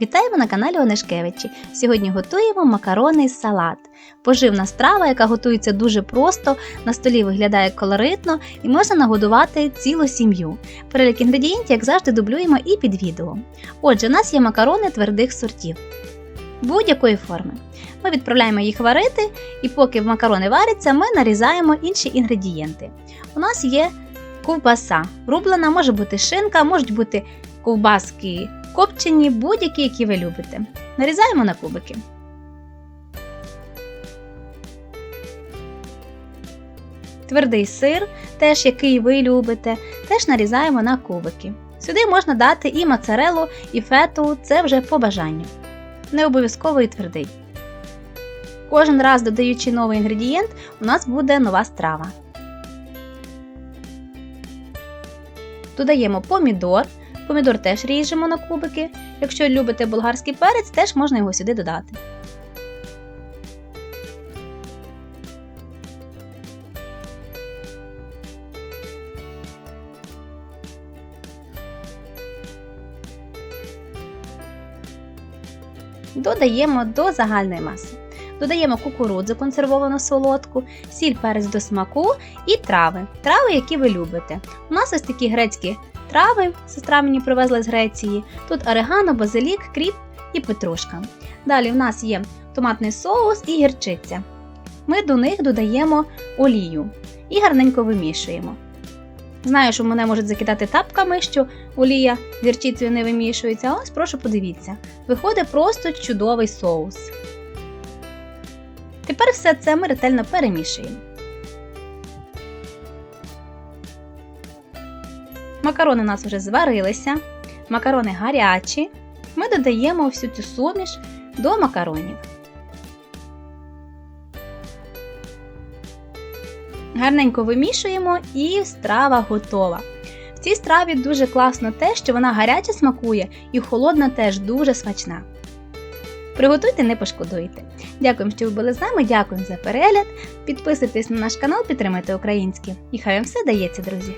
Вітаємо на каналі Онешкевичі. Сьогодні готуємо макарони салат. Поживна страва, яка готується дуже просто, на столі виглядає колоритно і можна нагодувати цілу сім'ю. Перелік інгредієнтів, як завжди, дублюємо і під відео. Отже, у нас є макарони твердих сортів будь-якої форми. Ми відправляємо їх варити, і поки макарони варяться, ми нарізаємо інші інгредієнти. У нас є ковбаса. Рублена, може бути шинка, можуть бути ковбаски копчені, будь-які, які ви любите. Нарізаємо на кубики. Твердий сир, теж який ви любите, теж нарізаємо на кубики. Сюди можна дати і моцарелу, і фету, це вже по бажанню. Не обов'язково і твердий. Кожен раз додаючи новий інгредієнт, у нас буде нова страва. Додаємо помідор. Помідор теж ріжемо на кубики. Якщо любите болгарський перець, теж можна його сюди додати. Додаємо до загальної маси. Додаємо кукурудзу консервовану солодку, сіль перець до смаку і трави. Трави, які ви любите. У нас ось такі грецькі трави, сестра мені привезла з Греції. Тут орегано, базилік, кріп і петрушка. Далі в нас є томатний соус і гірчиця. Ми до них додаємо олію і гарненько вимішуємо. Знаю, що мене можуть закидати тапками, що олія з гірчицею не вимішується, ось прошу подивіться. Виходить просто чудовий соус. Тепер все це ми ретельно перемішуємо. Макарони у нас вже зварилися, макарони гарячі. Ми додаємо всю цю суміш до макаронів. Гарненько вимішуємо і страва готова. В цій страві дуже класно те, що вона гаряче смакує і холодна теж дуже смачна. Приготуйте, не пошкодуйте. Дякуємо, що ви були з нами, дякуємо за перегляд. Підписуйтесь на наш канал, підтримайте українське. І хай вам все дається, друзі!